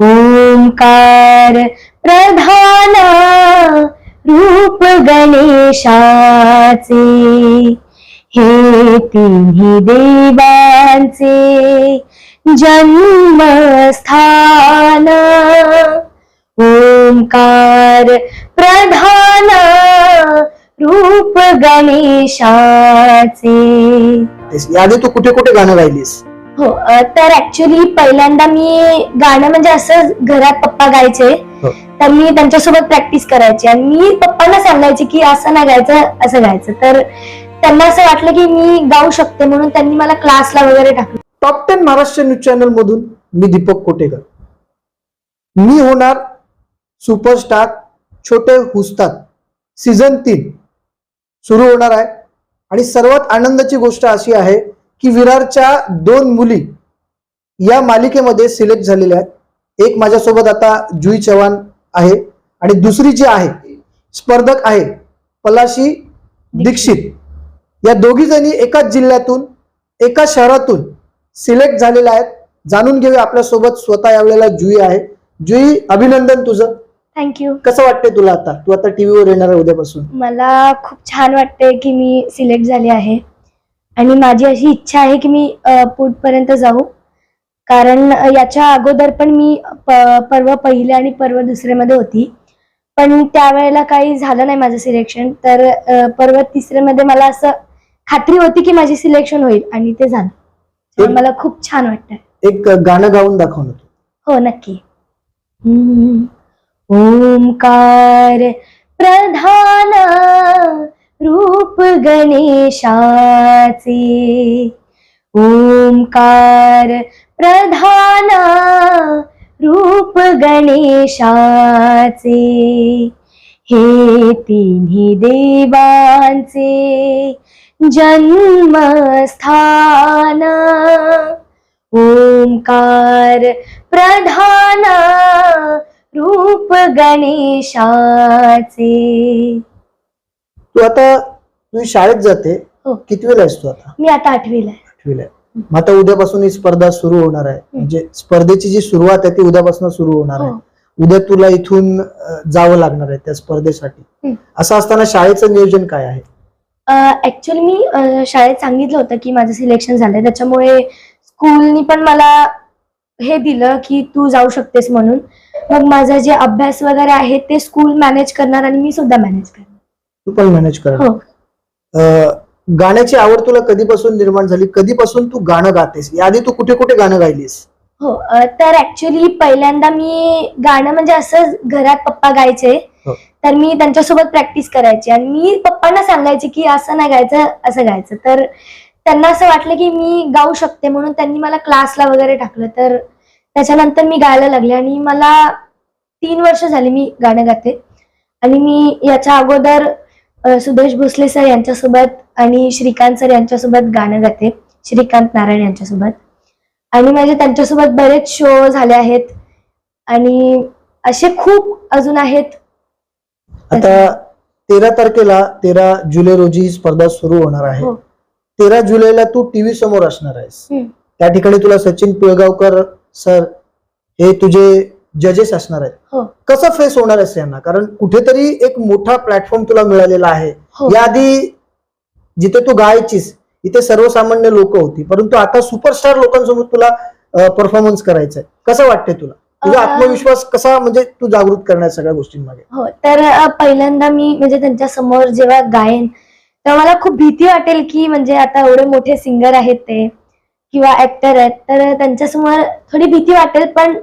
ओंकार प्रधान रूप गणेशाचे हे तिन्ही देवांचे जन्मस्थान ओंकार प्रधान रूप गणेशाचे तेच. तू कुठे कुठे गाणं गायलीस हो तर ऍक्च्युली पहिल्यांदा मी गाणं म्हणजे असं घरात पप्पा गायचे हो. तर मी त्यांच्यासोबत प्रॅक्टिस करायची. आणि मी पप्पांना सांगायचे की असं नाही गायचं असं गायचं. तर त्यांना असं वाटलं की मी गाऊ शकते म्हणून त्यांनी मला क्लासला वगैरे टाकलं. Top ten Maharashtra news channel मधून मी दीपक कोटेकर. मी होणार सुपरस्टार छोटे हुसतात सीझन तीन सुरू होणार आहे. आणि सर्वात आनंदाची गोष्ट अशी आहे की विरारच्या दोन मुली या मालिकेमध्ये सिलेक्ट झालेल्या आहेत. एक माझ्यासोबत आता जुई चव्हाण आहे आणि दुसरी जी आहे स्पर्धक आहे पलाशी दीक्षित. या दोघी जणी एकाच जिल्ह्यातून एका शहरातून सिलेक्ट झालेल्या आहेत. जाणून घेऊया आपल्यासोबत स्वतः यावेळेला जुई आहे. जुई अभिनंदन तुझं. थँक्यू कसं वाटतंय तुला आता? तू आता टीव्हीवर येणार आहे उद्यापासून. मला खूप छान वाटतंय की मी सिलेक्ट झाले आहे. आणि माझी अशी इच्छा आहे की मी पुढपर्यंत जाऊ. कारण याच्या अगोदर पण मी प- पर्व पहिले आणि पर्व दुसऱ्यामध्ये होती. पण त्यावेळेला काही झालं नाही माझं सिलेक्शन. तर पर्व तिसऱ्यामध्ये मला असं खात्री होती की माझी सिलेक्शन होईल आणि ते झालं. मला खूप छान वाटतंय. एक गाणं गाऊन दाखवणं तू. हो नक्की. हम्म. ओंकार प्रधान रूप गणेशाचे. ओंकार प्रधाना रूप गणेशाचे. हे तिन्ही देवांचे जन्मस्थान. ओंकार प्रधाना रूप गणेशाचे. तू आता तू शाळेत जाते हो. किती वेळ आहेस तू आता? मी आता आठवीला आहे. आठवीला आहे. मग आता उद्यापासून ही स्पर्धा सुरू होणार आहे. म्हणजे स्पर्धेची जी सुरुवात आहे ती उद्यापासून सुरू होणार आहे. हो. उद्या तुला इथून अं, जावं लागणार आहे त्या स्पर्धेसाठी. हम्म. असं असताना शाळेचं नियोजन काय आहे? ऍक्च्युली मी अ, शाळेत सांगितलं होतं की माझं सिलेक्शन झालंय. त्याच्यामुळे स्कूलनी पण मला हे दिलं की तू जाऊ शकतेस म्हणून. मग माझा जे अभ्यास वगैरे आहे ते स्कूल मॅनेज करणार आणि मी सुद्धा मॅनेज करणार. तू पण मॅनेज कर. हो. गाण्याची आवड तुला कधीपासून निर्माण झाली? कधीपासून तू गाणं गातेस? याआधी तू कुठे कुठे गाणं गायलीस? हो तर ऍक्च्युली पहिल्यांदा मी गाणं म्हणजे असं घरात पप्पा गायचे. हो. तर मी त्यांच्यासोबत प्रॅक्टिस करायची. आणि मी पप्पांना सांगायचे की असं नाही गायचं असं गायचं. तर त्यांना असं वाटलं की मी गाऊ शकते म्हणून त्यांनी मला क्लासला वगैरे टाकलं. तर त्याच्यानंतर मी गायला लागले आणि मला तीन वर्ष झाली मी गाणं गाते. आणि मी याच्या अगोदर सुदेश भोसले सर यांच्यासोबत आणि श्रीकांत सर यांच्यासोबत गाणं गाते. श्रीकांत नारायण यांच्यासोबत. आणि माझे त्यांच्यासोबत बरेच शो झाले आहेत. आणि असे खूप अजून आहेत. आता तेरा तारखेला तेरा जुलै रोजी ही स्पर्धा सुरू होणार आहे. हो. तेरा जुलैला तू टीव्ही समोर असणार आहेस. त्या ठिकाणी तुला सचिन पिळगावकर सर हे तुझे जजेस असणार आहेत. हो. कसं फेस होणार आहेस यांना? कारण कुठेतरी एक मोठा प्लॅटफॉर्म तुला मिळालेला आहे. हो. याआधी जिथे तू गायचीस इथे सर्वसामान्य लोक होती. परंतु आता सुपरस्टार लोकांसमोर तुला परफॉर्मन्स करायचा आहे कसं वाटतंय तुला? तुझा आत्मविश्वास कसा म्हणजे तू जागृत करण्या सगळ्या गोष्टींमागे? हो. तर पहिल्यांदा मी म्हणजे त्यांच्यासमोर जेव्हा गायन तेव्हा मला खूप भीती वाटेल की म्हणजे आता एवढे मोठे सिंगर आहेत ते किंवा ऍक्टर आहेत. तर त्यांच्यासमोर थोडी भीती वाटेल पण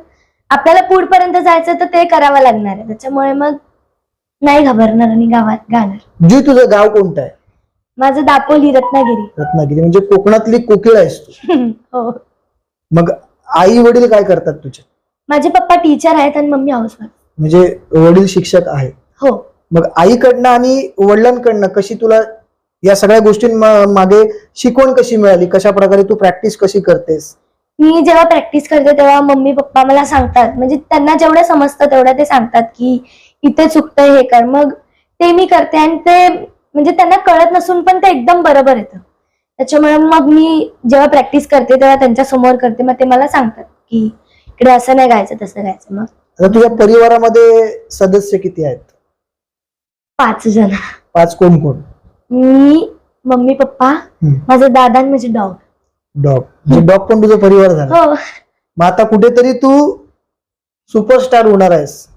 आपल्याला पुढपर्यंत जायचं तर ते करावं लागणार आहे. त्याच्यामुळे मग नाही घाबरणार आणि गावात गाणार. जी तुझं गाव कोणतं आहे? माझं दापोली रत्नागिरी. रत्नागिरी म्हणजे कोकणातली कोकिळ आहेस तू. हो. मग आई वडील काय करतात तुझे माझे पप्पा टीचर आहेत आणि मम्मी हाऊसवाईफ म्हणजे वडील शिक्षक आहेत. हो. मग आईकडनं आणि वडिलांकडनं कशी तुला या सगळ्या गोष्टींमागे शिकवण कशी मिळाली? कशा प्रकारे तू प्रॅक्टिस कशी करतेस? मी जेव्हा प्रॅक्टिस करते तेव्हा मम्मी पप्पा मला सांगतात. म्हणजे त्यांना जेवढं समजतं तेवढं ते सांगतात की इथे चुकतंय हे कर. मग ते मी करते आणि ते म्हणजे त्यांना कळत नसून पण ते एकदम बरोबर येतं. त्याच्यामुळे मग मी जेव्हा प्रॅक्टिस करते तेव्हा त्यांच्यासमोर करते. मग ते मला सांगतात की इकडे असं नाही गायचं तसं गायचं. मग आता तुझ्या परिवारामध्ये सदस्य किती आहेत? पाच जण. पाच कोण कोण? मी मम्मी पप्पा हम्म. माझा दादा आणि माझे डॉग डॉग. म्हणजे डॉग पण तुझा परिवार झाला. हो. मग आता कुठेतरी तू सुपरस्टार होणार आहेस.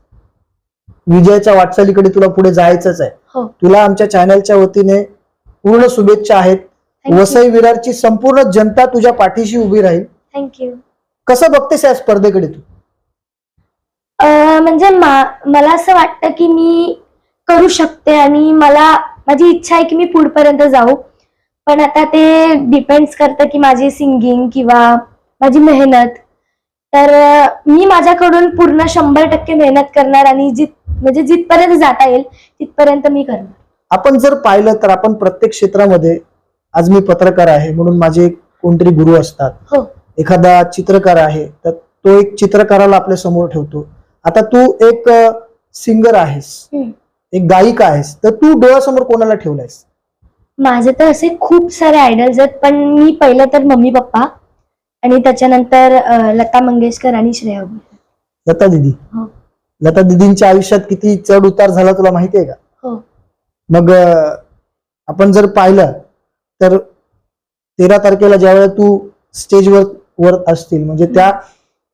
विजयाच्या वाटचालीकडे तुला पुढे जायचंच आहे. हो. तुला आमच्या चॅनलच्या वतीने पूर्ण शुभेच्छा आहेत. वसई विरारची संपूर्ण जनता तुझ्या पाठीशी उभी राहील. थँक्यू कसं बघतेस या स्पर्धेकडे तू? म्हणजे मा- मला असं वाटतं की मी करू शकते आणि मला माझी इच्छा आहे की मी पुढपर्यंत जाऊ. पण आता ते डिपेंड्स करतं की माझी सिंगिंग किंवा माझी मेहनत. तर मी माझ्याकडून पूर्ण शंभर टक्के मेहनत करणार आणि जित म्हणजे जिथपर्यंत जाता येईल तिथपर्यंत मी करणार. आपण जर पाहिलं तर आपण प्रत्येक क्षेत्रामध्ये आज मी पत्रकार आहे म्हणून माझे कोणतरी गुरु असतात. हो. एखादा चित्रकार आहे तर तो एक चित्रकाराला आपल्यासमोर ठेवतो. आता तू एक सिंगर आहेस. एक गायिका आहेस. तर तू डोळ्यासमोर कोणाला ठेवलायस? माझे तर असे खूप सारे आयडल्स आहेत पण मी पहिलं तर मम्मी पप्पा आणि त्याच्यानंतर अं, लता मंगेशकर आणि श्रेया घोषाल. लता दिदी. हो. लता दिदींच्या आयुष्यात किती चढ उतार झाला तुला माहिती आहे का? हो. मग अं, आपण जर पाहिलं तर तेरा तारखेला ज्यावेळेला तू स्टेजवर वर असतील म्हणजे त्या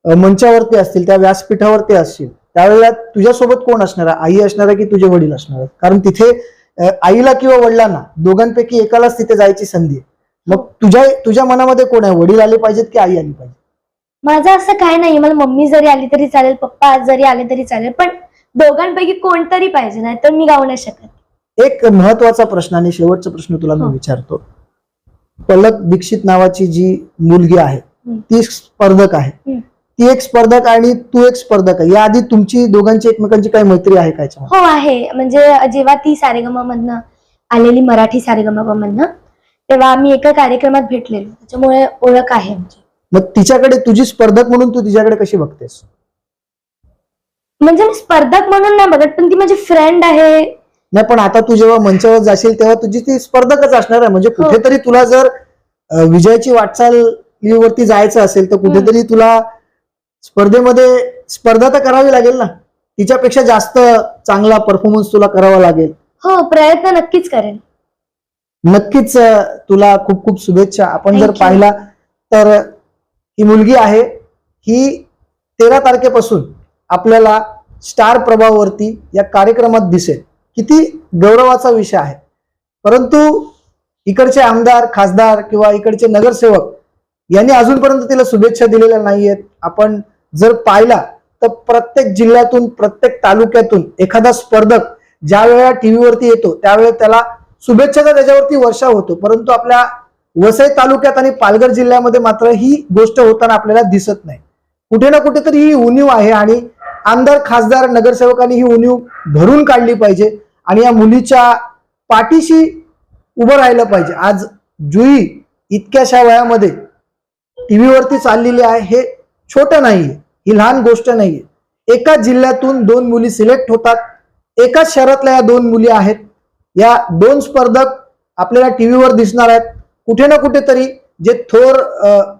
अं, मंचावरती असतील त्या व्यासपीठावरती असतील त्यावेळेला तुझ्यासोबत कोण असणार? आहे आई असणार आहे की तुझे वडील असणार? आहेत कारण तिथे आईला किंवा वडिलांना दोघांपैकी एकालाच तिथे जायची संधी आहे. मग तुझ्या तुझ्या मनामध्ये कोण आहे? वडील आले पाहिजेत की आई आली पाहिजे माझं असं काय नाही. मला मम्मी जरी आली तरी चालेल पप्पा जरी आले तरी चालेल पण दोघांपैकी कोणतरी पाहिजे नाही तर मी गाऊ नाही शकत. एक महत्त्वाचा प्रश्न आणि शेवटचा प्रश्न तुला मी हो. विचारतो. पलक दीक्षित नावाची जी मुलगी आहे हम्म. ती स्पर्धक आहे. हम्म. ती एक स्पर्धक आणि तू एक स्पर्धक आहे. याआधी तुमची दोघांची एकमेकांची काही मैत्री आहे का याच्यामध्ये? हो आहे. म्हणजे जेव्हा ती सारेगमा मधनं आलेली मराठी सारेगमा मधनं तेव्हा आम्ही एका कार्यक्रमात भेटलेलो. त्याच्यामुळे ओळख आहे आमची. मग तिच्याकडे तुझी स्पर्धक म्हणून तू तिच्याकडे कशी बघतेस? म्हणजे मी स्पर्धक म्हणून नाही बघत पण ती माझी फ्रेंड आहे. नाही पण आता तू जेव्हा मंचावर जाशील तेव्हा तुझी ती स्पर्धकच असणार आहे. म्हणजे हो. कुठेतरी तुला जर अं, विजयाची वाटचालीवरती जायचं असेल तर कुठेतरी तुला स्पर्धेमध्ये स्पर्धा तर करावी लागेल ना? तिच्यापेक्षा जास्त चांगला परफॉर्मन्स तुला करावा लागेल. हो प्रयत्न नक्कीच करेन. नक्कीच अं, तुला खूप खूप शुभेच्छा. आपण जर Thank you. पाहिला तर ही मुलगी आहे ही तेरा तारखेपासून आपल्याला स्टार प्रभावरती या कार्यक्रमात दिसेल. किती गौरवाचा विषय आहे. परंतु इकडचे आमदार खासदार किंवा इकडचे नगरसेवक यांनी अजूनपर्यंत तिला शुभेच्छा दिलेल्या नाहीयेत. आपण जर पाहिला तर प्रत्येक जिल्ह्यातून प्रत्येक तालुक्यातून एखादा स्पर्धक ज्या वेळेला टीव्हीवरती येतो त्यावेळेला त्याला शुभेच्छाचा त्याच्यावरती वर्षा होतो. परंतु आपल्या वसई तालुक्यात आणि पालघर जिल्ह्यामध्ये मात्र ही गोष्ट होताना आपल्याला दिसत नाही. कुठे ना कुठेतरी ही उणीव आहे आणि आमदार खासदार नगरसेवकांनी ही उणीव भरून काढली पाहिजे आणि या मुलीच्या पाठीशी उभं राहिलं पाहिजे. आज जुई इतक्याशा वयामध्ये टीव्हीवरती चाललेली आहे हे छोटं नाहीये. ही लहान गोष्ट नाहीये. एका जिल्ह्यातून दोन मुली सिलेक्ट होतात. एकाच शहरातल्या या दोन मुली आहेत. या दोन स्पर्धक आपल्याला टीव्हीवर दिसणार आहेत. कुठे ना कुठेतरी जे थोर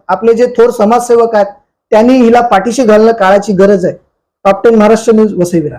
आपले जे थोर समाजसेवक आहेत त्यांनी हिला पाठीशी घालणं काळाची गरज आहे. Top ten Maharashtra news वसईविरा